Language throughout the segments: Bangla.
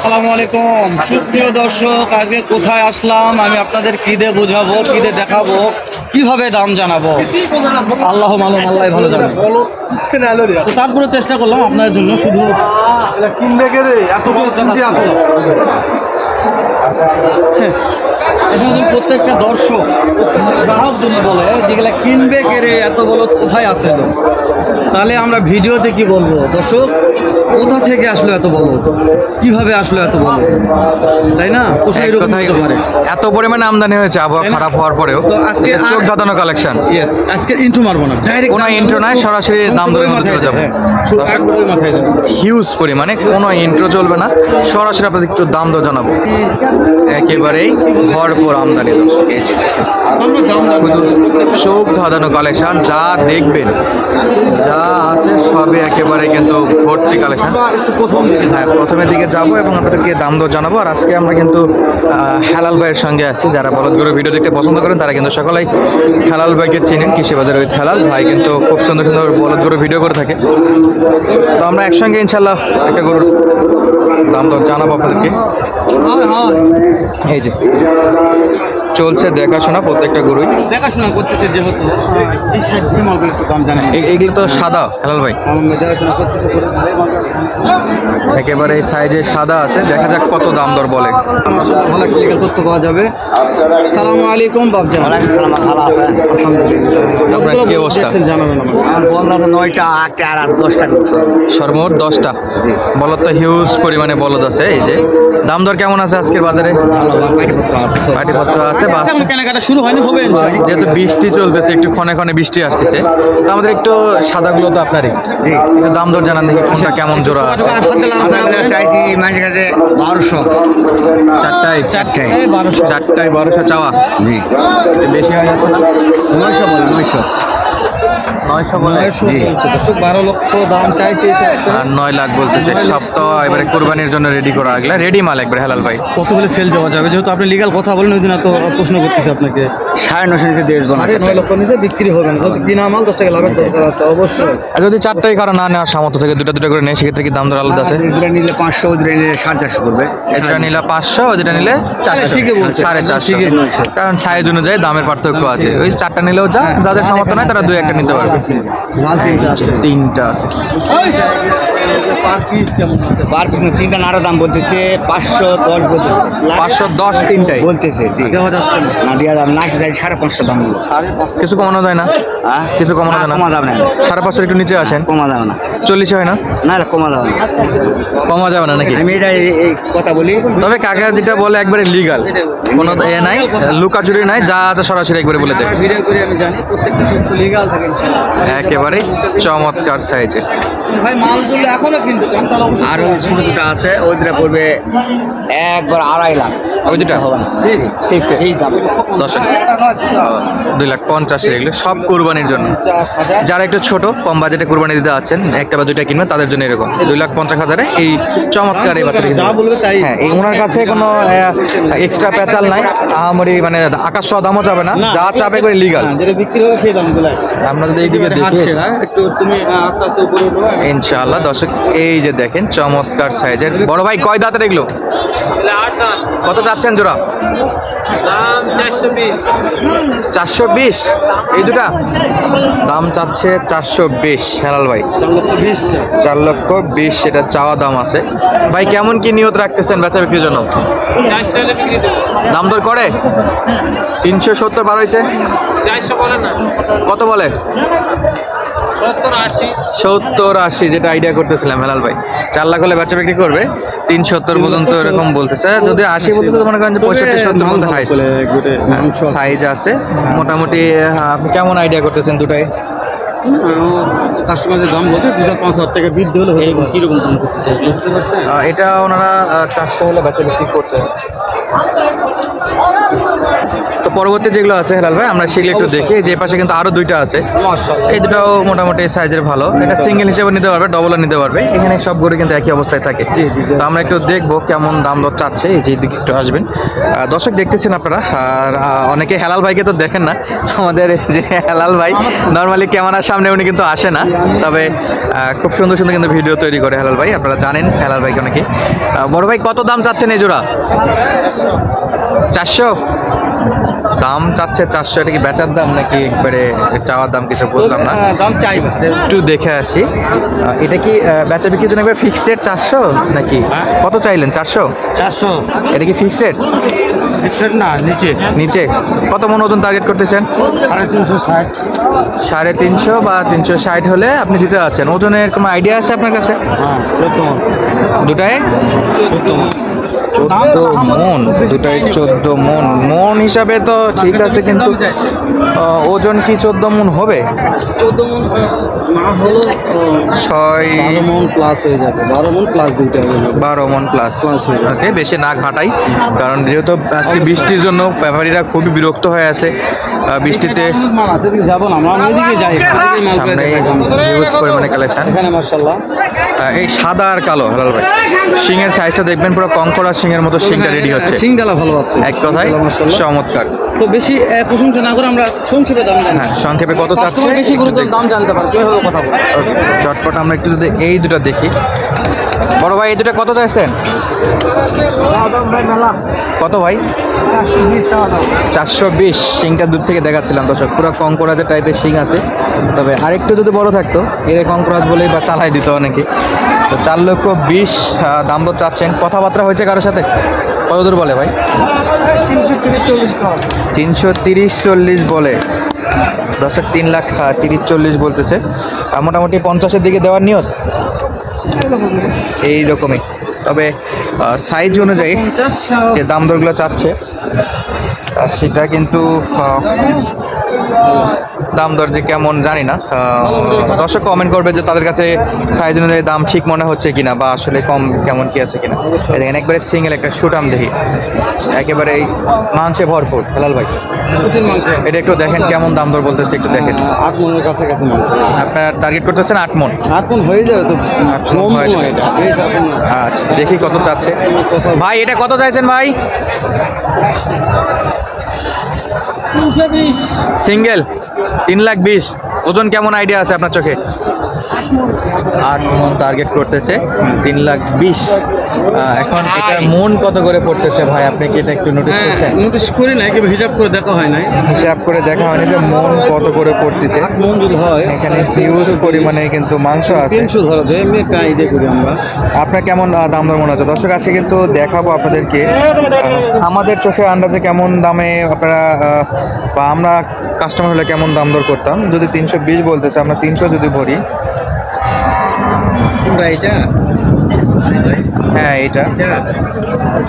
আসসালামু আলাইকুম। সুপ্রিয় দর্শক আজকে কোথায় আসলাম? আমি আপনাদের কি দিয়ে বোঝাবো কি দিয়ে দেখাবো কীভাবে দাম জানাব? আল্লাহ মালুম আল্লাহ ভালো জানে। তো তারপরে চেষ্টা করলাম আপনাদের জন্য শুধু কিনবে হ্যাঁ, প্রত্যেকটা দর্শক গ্রাহক জন্য বলে যেগুলা কিনবে কে রে? এত বলো কোথায় আছে তাহলে আমরা ভিডিওতে কি বলব? দর্শক কোথা থেকে আসলো এত বলো? কীভাবে আসলো এত বলো? তাই না? প্রশ্ন এক এরকম হতে পারে? এত পরিমাণে আমদানি হয়েছে আবহাওয়া খারাপ হওয়ার পরেও। তো আজকে চোখ ধাঁধানো কালেকশন ইয়েস আজকে ইন্টু মারবো না। ডাইরেক্ট কোনো intro নাই, সরাসরি দাম চলে মাথায় দেবো হিউজ পরিমাণে কোনো ইন্ট্রো চলবে না। সরাসরি আপনাদের একটু দাম দর জানাব। একেবারেই ভরপুর আমদানি দর্শক এই চোখ ধাঁধানো কালেকশন যা দেখবেন যা আছে সবই একেবারে কিন্তু ভর্তি কালেকশন প্রথম দিকে হ্যাঁ প্রথমের দিকে যাব এবং আপনাদেরকে দাম দর জানাব। আর আজকে আমরা কিন্তু হেলাল ভাইয়ের সঙ্গে আছি। যারা বলদ গরু ভিডিও দেখতে পছন্দ করেন তারা কিন্তু সকলেই হেলাল ভাইকে চিনেন। কৃষি বাজার ওই হেলাল ভাই কিন্তু খুব সুন্দর সুন্দর বলদ গরু ভিডিও করে থাকে। তো আমরা একসঙ্গে ইনশাল্লাহ একটা গরুর দাম দর জানাব আপনাদেরকে। এই যে। চলছে দেখাশোনা প্রত্যেকটা গরুই। দেখাশোনা করতেছে যেহেতু। এই মালগুলো একটু দাম জানেন এইগুলো তো সাদা হেলাল ভাই। দেখাশোনা করতেছে একেবারে এই সাইজে সাদা আছে দেখা যাক কত দাম দর বলে। ভালো একটা legal তথ্য পাওয়া যাবে। সালামু আলাইকুম ভালো আছে আলহামদুলিল্লাহ। আপনার কি অবস্থা? জানাবেন আমাকে। নয়টা আটটা আর দশটা করছে সর্বমোট দশটা? বলদ তো হিউজ পরিমাণে বলদ আছে এই যে। দাম দর কেমন আছে আজকের বাজারে? ভালো পাটিপত্র আছে। পাটিপত্র আছে। এখন কেনাকাটা শুরু হয়নি হবে। যেহেতু বৃষ্টি চলতেছে একটু ক্ষণে ক্ষণে বৃষ্টি আসতেছে। তো আমাদের একটু সাদাগুলো তো আপনারই। জি। একটু দাম দর জানান দেখি কোনটা কেমন জোড়া আছে। চাইছি মাঝে কাছে বারোশো। চারটায়? চারটায় বারোশো। চারটায় বারোশো চাওয়া। জি। বেশি হয়ে যাচ্ছে না? নয়শো বলে নয়শো। নয়শো বলে। নয়শো চলছে। দর্শক, বারো লক্ষ দাম চাইছে আর নয় লাখ বলতেছে সব তো এবারে কোরবানির জন্য রেডি করা আগলা রেডি মাল একবার হেলাল ভাই। কত হলে সেল দেওয়া যাবে? যেহেতু আপনি লিগাল কথা বলেন ওই দিন এত প্রশ্ন করতেছে আপনাকে। সাড়ে নশো নিচে দেশ বানাচ্ছে নয় লক্ষ নিচে বিক্রি হবে না। কিনা মাল দশ টাকা লাভের দরকার আছে অবশ্যই। আর যদি চারটায় কারও না নেওয়ার সামর্থ্য থেকে দুটো দুটো করে নেয় সেক্ষেত্রে কি দাম দর আলাদা আছে? দুটা নিলে পাঁচশো দুটা নিলে সাড়ে চারশো করবে নিলে পাঁচশো নিলে চারশো। ঠিকই সাড়ে চারশো। কারণ সাইজ অনুযায়ী দামের পার্থক্য আছে। ওই চারটা নিলেও যা যাদের সামর্থ্য নাই তারা দুই একটা নিতে তিনটা আছে। তিনটা আছে। পার পিস তিনটা নাড়া দাম বলতেছে পাঁচশো দশ বলতেছে। পাঁচশো দশ তিনটাই? বলতেছে জি। দেওয়া যাচ্ছে না না দিয়া দাম না আসে সাড়ে পাঁচশো দাম কিছু কমানো যায় না? কিছু কমানো যায় না? কমা যাবে না। সাড়ে পাঁচশো একটু নিচে আসেন। কমা যাবে না। চল্লিশে হয় না? না না, কমা যাবে না। কমা যাবে না নাকি? আমি এটা এই- কথা বলি। তবে কাকা যেটা বলে একবারে লিগাল কোনো এ নাই লুকাচুরি নাই যা আছে সরাসরি একবারে বলে দেবে। ভিডিও করে আমি জানি প্রত্যেকটা লিগাল থাকে একেবারে চমৎকার ভাই মালগুলো এখনও কিনতে চান তাহলে অবশ্যই আর ওই ছোট দুটো আছে ওই দুটা পড়বে একবার আড়াই লাখ। ওই দুটা? হবে না। ঠিক এই দাম। দশ দুই লাখ পঞ্চাশ এগুলো সব কোরবানির জন্য। যারা একটু ছোট কম বাজেটে কোরবানি দিতে আছেন একটা বা দুইটা কিনবেন তাদের জন্য এরকম। দুই লাখ পঞ্চাশ হাজারে এই চমৎকার এই বাচ্চাটা যা বলবে তাই হ্যাঁ এই ওনার কাছে কোনো এক্সট্রা পেঁচাল নাই। আহামরি মানে আকাশ ছোঁয়া দামও যাবে না। যা চাবে করে লিগাল যেটা বিক্রি হবে সেই দামগুলো। আমরা যদি এইদিকে দেখি। একটু তুমি আস্তে আস্তে উপরে হ্যাঁ। ইনশাআল্লাহ দর্শক এই যে দেখেন, চমৎকার সাইজের বড় ভাই, কয় দাঁতের এগুলো? কত চাচ্ছেন জোড়া? চারশো বিশ। এই দুটা? দাম চাচ্ছে চারশো বিশ, হেলাল ভাই। চার লক্ষ বিশ সেটা চাওয়া দাম আছে। ভাই, কেমন কি নিয়ত রাখতেছেন বেচা বিক্রির জন্য? দাম দর করে? তিনশো সত্তর বার হয়েছে? কত বলে? সত্তর আশি। যেটা আইডিয়া করতেছিলাম হেলাল ভাই। চার লাখ হলে বাচ্চা বিক্রি করবে তিন সত্তর পর্যন্ত এরকম বলতেছে। যদি আশি বলতে তো মনে করেন যে পঁয়ষট্টি সত্তর পর্যন্ত হাইস্ট সাইজ আছে। মোটামুটি হ্যাঁ, আপনি কেমন আইডিয়া করতেছেন দুটাই? কাস্টমারদের দাম বলছে দু হাজার পাঁচ হাজার টাকা বৃদ্ধি হলে এরকম কীরকম দাম করতেছে? বুঝতে পারছেন? এটা ওনারা চারশো হলে বেচা বিক্রি করতে তো পরবর্তী যেগুলো আছে হেলাল ভাই আমরা সেগুলো একটু দেখি। যে পাশে কিন্তু আরও দুইটা আছে। এই দুটাও মোটামুটি সাইজের ভালো। এটা সিঙ্গেল হিসেবে নিতে পারবে ডবলও নিতে পারবে। এখানে সব গরু কিন্তু একই অবস্থায় থাকে। তো আমরা একটু দেখব কেমন দাম দর চাচ্ছে। এই যে দিকে একটু আসবেন। দর্শক দেখতেছেন আপনারা? আর অনেকে হেলাল ভাইকে তো দেখেন না। আমাদের যে হেলাল ভাই নর্মালি ক্যামেরার সামনে উনি কিন্তু আসে না। তবে খুব সুন্দর সুন্দর কিন্তু ভিডিও তৈরি করে হেলাল ভাই। আপনারা জানেন হেলাল ভাইকে অনেকে। বড় ভাই কত দাম চাচ্ছেন এই জোড়া? চারশো? দাম চাচ্ছে চারশো এটা কি বেচার দাম নাকি একবারে চাওয়ার দাম কিছু বুঝলাম না? দাম চাই একটু দেখে আসি। এটা কি বেচা বিক্রির জন্য একবার ফিক্সড রেট চারশো নাকি? কত চাইলেন চারশো? চারশো। এটা কি ফিক্সড রেট ফিক্সড না নিচে। নিচে। কত মন ওজন টার্গেট করতেছেন? সাড়ে তিনশো ষাট। সাড়ে তিনশো বা তিনশো ষাট হলে আপনি দিতে পারছেন ওজনের কোনো আইডিয়া আছে আপনার কাছে? হ্যাঁ দুটায়? চোদ্দ মন দুটাই চোদ্দ মন। মন হিসাবে তো ঠিক আছে কিন্তু ওজন কি চোদ্দ মন হবে? চোদ্দ মন না হলো ছয় বারো মন প্লাস হয়ে যাবে। বারো মন প্লাস দুইটা বারো মন প্লাস ওকে বেশি না ঘাটাই কারণ যেহেতু আজকে বৃষ্টির জন্য ব্যাপারীরা খুবই বিরক্ত হয়ে আছে বৃষ্টিতে যাব না আমরা যাই। সামনে হিউজ পরিমাণে কালেকশন এখানে মার্শাল্লাহ এই সাদা আর কালো হালাল ভাই। সিংয়ের সাইজটা দেখবেন পুরো কঙ্কড়া এর মতো শিংটা রেডি হচ্ছে। শিংডালা ভালো আছে। এক কথায় চমৎকার। তো বেশি প্রশংসা না করে আমরা সংক্ষেপে দাম জানি। হ্যাঁ সংক্ষেপে কত চাচ্ছে? বেশি গুরুত্ব দাম জানতে পারে কীভাবে কথা বলে। ওকে চটপট আমরা একটু যদি এই দুটো দেখি। বড় ভাই এই দুটো কত চাইছেন? কত ভাই? চারশো বিশ শিংটা দূর থেকে দেখাচ্ছিলাম দর্শক। পুরো কঙ্করাজের টাইপের শিং আছে। তবে আরেকটু যদি বড় থাকতো এর কঙ্করাজ বলেই বা চালাই দিত অনেকে। তো চার লক্ষ বিশ দাম দর চাচ্ছেন। কথাবার্তা হয়েছে কারোর সাথে? কত দূর বলে ভাই? তিনশো তিরিশ চল্লিশ বলে। দর্শক তিন লাখ তিরিশ চল্লিশ বলতেছে। মোটামুটি পঞ্চাশের দিকে দেওয়ার নিয়ত? এই রকমই। তবে সাইজ অনুযায়ী যে দাম দরগুলো চাচ্ছে সেটা কিন্তু দাম দর যে কেমন জানি না। দর্শক কমেন্ট করবে যে তাদের কাছে সাইজ অনুযায়ী দাম ঠিক মনে হচ্ছে কিনা বা আসলে কম কেমন কি আছে কিনা। দেখেন একবারে সিঙ্গেল একটা শুটাম দেখি। একেবারে এই মাংসে ভরপুর। হেলাল ভাই এটা একটু দেখেন কেমন দাম দর বলতেছে একটু দেখেন। আট মনের কাছাকাছি মাংস। আপনার টার্গেট করতেছেন আট মন? আট মন হয়ে যাবে তো। আট হয়ে। আচ্ছা দেখি কত চাচ্ছে। ভাই এটা কত চাইছেন ভাই? সিঙ্গেল তিন লাখ বিশ। ওজন কেমন আইডিয়া আছে আপনার চোখে? আট মন টার্গেট করতেছে তিন লাখ বিশ। এখন এটা মন কত করে পড়তেছে ভাই? আপনি কি এটা একটু নোটিস করছেন? নোটিস করি নাই কিন্তু হিসাব করে দেখা হয় নাই। হিসাব করে দেখা হয়নি যে মন কত করে পড়তেছে। আট মন যদি হয় এখানে হিউজ পরিমাণে কিন্তু মাংস আছে। তিনশো ধরো এমনি আইডিয়া করি আমরা। আপনার কেমন দাম দর মনে হচ্ছে? দর্শক আজকে কিন্তু দেখাবো আপনাদেরকে আমাদের চোখে আন্দাজে কেমন দামে আপনারা বা আমরা কাস্টমার হলে কেমন দাম দর করতাম। যদি তিনশো বিশ বলতেছে আমরা তিনশো যদি ভরি। এটা হ্যাঁ এটা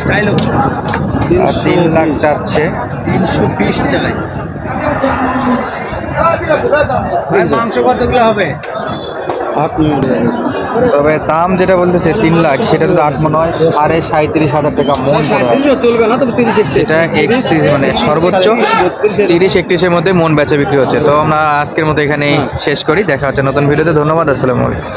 চাইলো? তিন লাখ চাচ্ছে। তিনশো বিশ চাই। মাংস কতগুলো হবে? আট মন তবে দাম যেটা বলতেছে তিন লাখ সেটা যদি আট মনে হয় সাড়ে সাঁত্রিশ হাজার টাকা মন চলবে না তবে তিরিশ যেটা একত্রিশ মানে সর্বোচ্চ তিরিশ একত্রিশের মধ্যে মন বেচা বিক্রি হচ্ছে। তো আমরা আজকের মতো এখানেই শেষ করি দেখা হচ্ছে নতুন ভিডিওতে। ধন্যবাদ আসসালামু আলাইকুম।